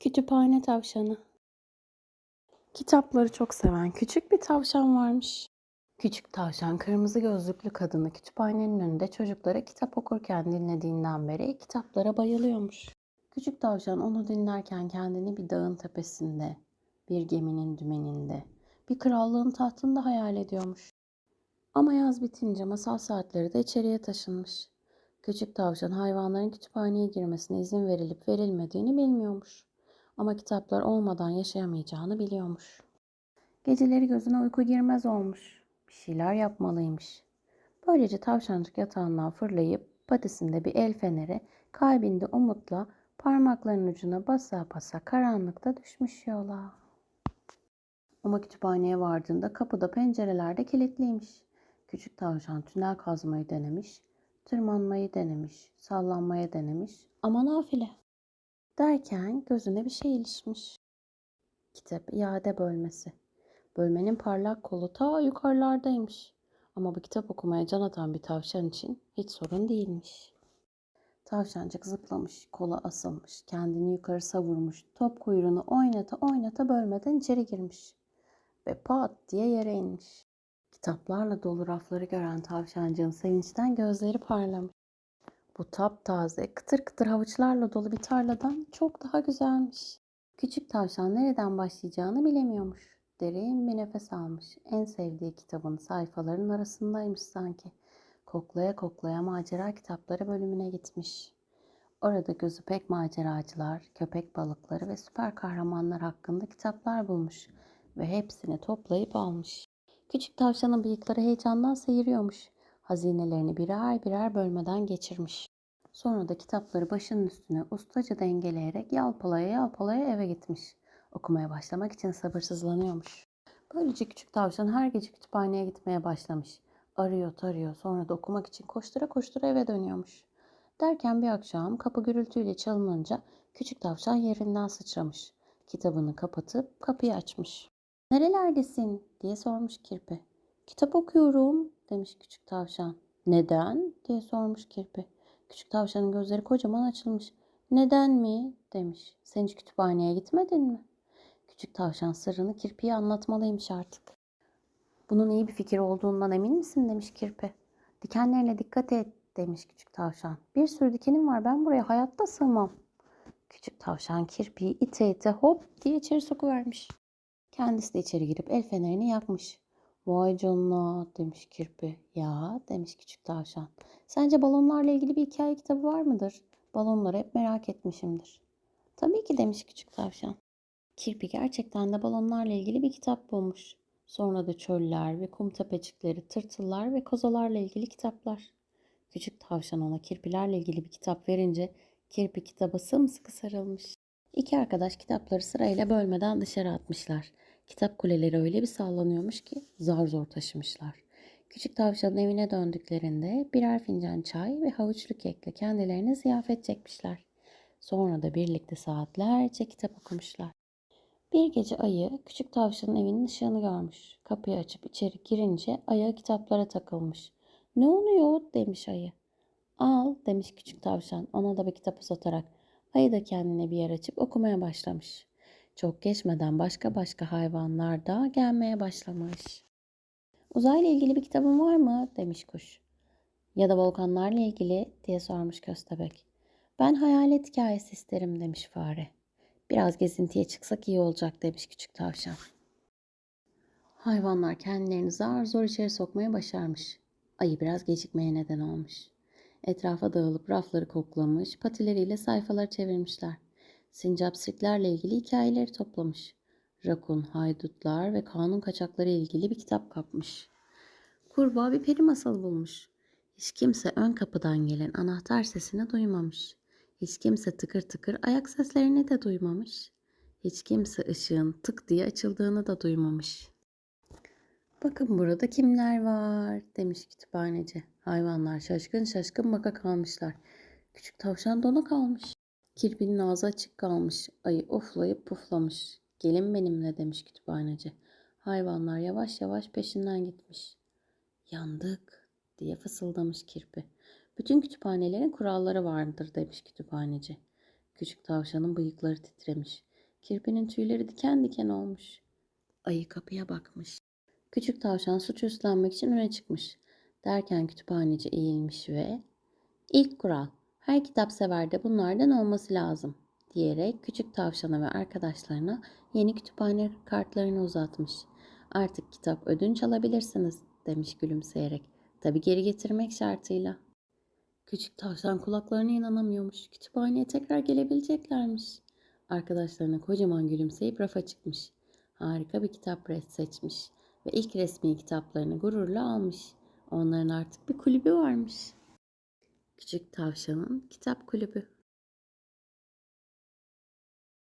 Kütüphane tavşanı. Kitapları çok seven küçük bir tavşan varmış. Küçük tavşan kırmızı gözlüklü kadını kütüphanenin önünde çocuklara kitap okurken dinlediğinden beri kitaplara bayılıyormuş. Küçük tavşan onu dinlerken kendini bir dağın tepesinde, bir geminin dümeninde, bir krallığın tahtında hayal ediyormuş. Ama yaz bitince masal saatleri de içeriye taşınmış. Küçük tavşan hayvanların kütüphaneye girmesine izin verilip verilmediğini bilmiyormuş. Ama kitaplar olmadan yaşayamayacağını biliyormuş. Geceleri gözüne uyku girmez olmuş. Bir şeyler yapmalıymış. Böylece tavşancık yatağından fırlayıp patisinde bir el feneri, kalbinde umutla parmaklarının ucuna basa basa karanlıkta düşmüş yola. Ama kütüphaneye vardığında kapıda pencerelerde kilitliymiş. Küçük tavşan tünel kazmayı denemiş, tırmanmayı denemiş, sallanmaya denemiş ama nafile. Derken gözüne bir şey ilişmiş. Kitap iade bölmesi. Bölmenin parlak kolu ta yukarılardaymış. Ama bu kitap okumaya can atan bir tavşan için hiç sorun değilmiş. Tavşancık zıplamış, kola asılmış, kendini yukarı savurmuş, top kuyruğunu oynata oynata bölmeden içeri girmiş. Ve pat diye yere inmiş. Kitaplarla dolu rafları gören tavşancığın sevinçten gözleri parlamış. Bu taptaze, kıtır kıtır havuçlarla dolu bir tarladan çok daha güzelmiş. Küçük tavşan nereden başlayacağını bilemiyormuş. Derin bir nefes almış. En sevdiği kitabın sayfalarının arasındaymış sanki. Koklaya koklaya macera kitapları bölümüne gitmiş. Orada gözü pek maceracılar, köpek balıkları ve süper kahramanlar hakkında kitaplar bulmuş ve hepsini toplayıp almış. Küçük tavşanın bıyıkları heyecandan seyiriyormuş. Hazinelerini birer birer bölmeden geçirmiş. Sonra da kitapları başının üstüne ustaca dengeleyerek yalpalaya yalpalaya eve gitmiş. Okumaya başlamak için sabırsızlanıyormuş. Böylece küçük tavşan her gece kütüphaneye gitmeye başlamış. Arıyor tarıyor sonra da okumak için koştura koştura eve dönüyormuş. Derken bir akşam kapı gürültüyle çalınınca küçük tavşan yerinden sıçramış. Kitabını kapatıp kapıyı açmış. Nerelerdesin diye sormuş kirpi. Kitap okuyorum demiş küçük tavşan. Neden diye sormuş kirpi. Küçük tavşanın gözleri kocaman açılmış. Neden mi demiş. Sen hiç kütüphaneye gitmedin mi? Küçük tavşan sırrını kirpiye anlatmalıymış artık. Bunun iyi bir fikir olduğundan emin misin demiş kirpi. Dikenlerine dikkat et demiş küçük tavşan. Bir sürü dikenim var ben buraya hayatta sığmam. Küçük tavşan kirpiyi ite ite hop diye içeri sokuvermiş. Kendisi de içeri girip el fenerini yakmış. Vay canına demiş kirpi. Ya demiş küçük tavşan. Sence balonlarla ilgili bir hikaye kitabı var mıdır? Balonları hep merak etmişimdir. Tabii ki demiş küçük tavşan. Kirpi gerçekten de balonlarla ilgili bir kitap bulmuş. Sonra da çöller ve kum tepecikleri, tırtıllar ve kozalarla ilgili kitaplar. Küçük tavşan ona kirpilerle ilgili bir kitap verince kirpi kitaba sımsıkı sarılmış. İki arkadaş kitapları sırayla bölmeden dışarı atmışlar. Kitap kuleleri öyle bir sallanıyormuş ki zar zor taşımışlar. Küçük tavşanın evine döndüklerinde birer fincan çay ve havuçlu kekle kendilerine ziyafet çekmişler. Sonra da birlikte saatlerce kitap okumuşlar. Bir gece ayı küçük tavşanın evinin ışığını görmüş. Kapıyı açıp içeri girince ayağı kitaplara takılmış. Ne oluyor demiş ayı. Al demiş küçük tavşan ona da bir kitap uzatarak. Ayı da kendine bir yer açıp okumaya başlamış. Çok geçmeden başka başka hayvanlar da gelmeye başlamış. Uzayla ilgili bir kitabın var mı demiş kuş. Ya da volkanlarla ilgili diye sormuş köstebek. Ben hayalet hikayesi isterim demiş fare. Biraz gezintiye çıksak iyi olacak demiş küçük tavşan. Hayvanlar kendilerini zar zor içeri sokmaya başarmış. Ayı biraz gecikmeye neden olmuş. Etrafa dağılıp rafları koklamış, patileriyle sayfalar çevirmişler. Sincap sirklerle ilgili hikayeleri toplamış. Rakun, haydutlar ve kanun kaçakları ilgili bir kitap kapmış. Kurbağa bir peri masalı bulmuş. Hiç kimse ön kapıdan gelen anahtar sesini duymamış. Hiç kimse tıkır tıkır ayak seslerini de duymamış. Hiç kimse ışığın tık diye açıldığını da duymamış. Bakın burada kimler var demiş kütüphaneci. Hayvanlar şaşkın şaşkın baka kalmışlar. Küçük tavşan dona kalmış. Kirpinin ağzı açık kalmış. Ayı oflayıp puflamış. Gelin benimle demiş kütüphaneci. Hayvanlar yavaş yavaş peşinden gitmiş. Yandık diye fısıldamış kirpi. Bütün kütüphanelerin kuralları vardır demiş kütüphaneci. Küçük tavşanın bıyıkları titremiş. Kirpinin tüyleri diken diken olmuş. Ayı kapıya bakmış. Küçük tavşan suç üstlenmek için öne çıkmış. Derken kütüphaneci eğilmiş ve ilk kural her kitap severde bunlardan olması lazım diyerek küçük tavşana ve arkadaşlarına yeni kütüphane kartlarını uzatmış. Artık kitap ödünç alabilirsiniz demiş gülümseyerek. Tabi geri getirmek şartıyla. Küçük tavşan kulaklarına inanamıyormuş. Kütüphaneye tekrar gelebileceklermiş. Arkadaşlarına kocaman gülümseyip rafa çıkmış. Harika bir kitap res seçmiş ve ilk resmi kitaplarını gururla almış. Onların artık bir kulübü varmış. Küçük tavşanın kitap kulübü.